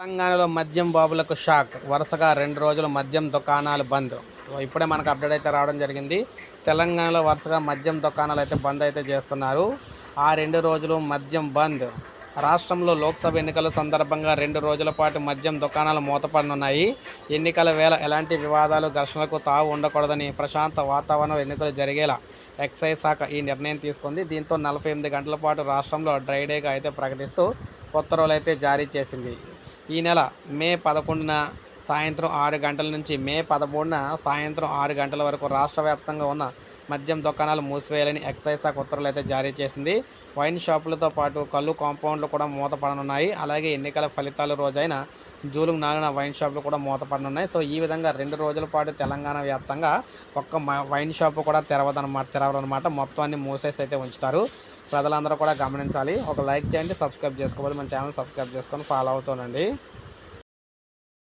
తెలంగాణలో మద్యం బాబులకు షాక్. వరుసగా రెండు రోజులు మద్యం దుకాణాలు బంద్. ఇప్పుడే మనకు అప్డేట్ అయితే రావడం జరిగింది. తెలంగాణలో వరుసగా మద్యం దుకాణాలు అయితే బంద్ అయితే చేస్తున్నారు. ఆ రెండు రోజులు మద్యం బంద్. రాష్ట్రంలో లోక్సభ ఎన్నికల సందర్భంగా రెండు రోజుల పాటు మద్యం దుకాణాలు మూతపడనున్నాయి. ఎన్నికల వేళ ఎలాంటి వివాదాలు ఘర్షణలకు తావు ఉండకూడదని ప్రశాంత వాతావరణం ఎన్నికలు జరిగేలా ఎక్సైజ్ శాఖ ఈ నిర్ణయం తీసుకుంది. దీంతో నలభై ఎనిమిది గంటల పాటు రాష్ట్రంలో డ్రైడేగా అయితే ప్రకటిస్తూ ఉత్తర్వులు అయితే జారీ చేసింది. ఈ నెల మే పదకొండున సాయంత్రం ఆరు గంటల నుంచి మే పదమూడున సాయంత్రం ఆరు గంటల వరకు రాష్ట్ర వ్యాప్తంగా ఉన్న మద్యం దుకాణాలు మూసివేయాలని ఎక్సైజ్ శాఖ ఉత్తర్వులు అయితే జారీ చేసింది. వైన్ షాపులతో పాటు కళ్ళు కాంపౌండ్లు కూడా మూతపడనున్నాయి. అలాగే ఎన్నికల ఫలితాల రోజైన జూలై నాలుగున వైన్ షాపులు కూడా మూతపడనున్నాయి. సో ఈ విధంగా రెండు రోజుల పాటు తెలంగాణ వ్యాప్తంగా ఒక్క మ- వైన్ షాపు కూడా తెరవదనమాట తెరవరనమాట. మొత్తం అన్ని మూసేసి అయితే ఉంచుతారు. ప్రజలందరూ కూడా గమనించాలి. ఒక లైక్ చేయండి సబ్స్క్రైబ్ చేసుకోవాలి. మన ఛానల్ సబ్స్క్రైబ్ చేసుకొని ఫాలో అవుతానండి.